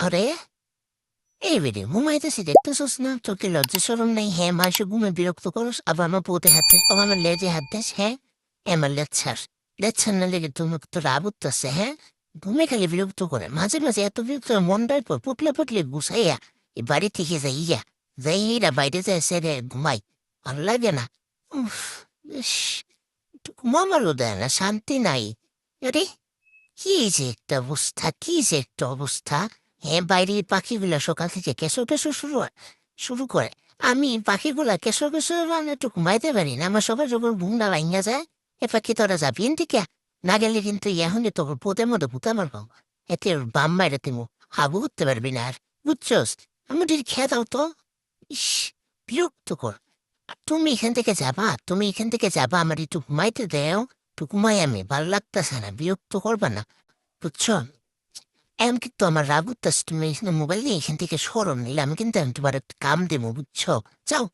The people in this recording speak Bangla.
আরে এই বেরে ঘুমাইতেছি দেখতেছস না তোর কি লজ্জা সরম নেই হ্যাঁ মাসে ঘুমে বিরক্ত করস আবার আমার পোতে হাত দিস আবার আমার লেজে হাত দিস হ্যাঁ আমার লেজ ছাড় না লেগে তুমি তোর আবুত্তাছে হ্যাঁ ঘুমে খালি বিরক্ত করে মাঝে মাঝে এত বিরক্ত হয়, পর পুটলে পুটলে গুছাইয়া এই বাড়ি থেকে যাইয়া যাইয়া বাইরে যায় সেরে ঘুমাই ভালো লাগে না উফ ইস ঘুমামারও দেয় না শান্তি নাই আরে কি যে একটা অবস্থা কি যে একটা অবস্থা হ্যাঁ বাইরের পাখিগুলা সকাল থেকে কেশো কেশো শুরু শুরু করে। আমি পাখিগুলা কেশো কেশো মানে একটু ঘুমাইতে পারি না। আমার সবাই যখন ঘুম না ভাঙা যায়, এ পাখি তোরা যাবি থেকে না গেলে কিন্তু এখন তোর পোতের মধ্যে ভূতা মারব এতে বাম মাইরে তুমি হাবু করতে পারবি না আর। বুঝছস? আমি যদি খেয়ে দাও তো? ইস বিরক্ত কর তুমি এখান থেকে যাবা? তুমি এখান থেকে যাবা? আমার একটু ঘুমাইতে দেও। একটু ঘুমাই আমি। ভালো লাগতেছে না, বিরক্ত করবা না। বুঝছ? এমন কিন্তু আমার রাগ উঠতেছে তুমি এখানে মোবাইল নিয়ে এখান থেকে সরো নিলে আমি কিন্তু আমি তোমার একটা কাম দেবো বুঝছ যাও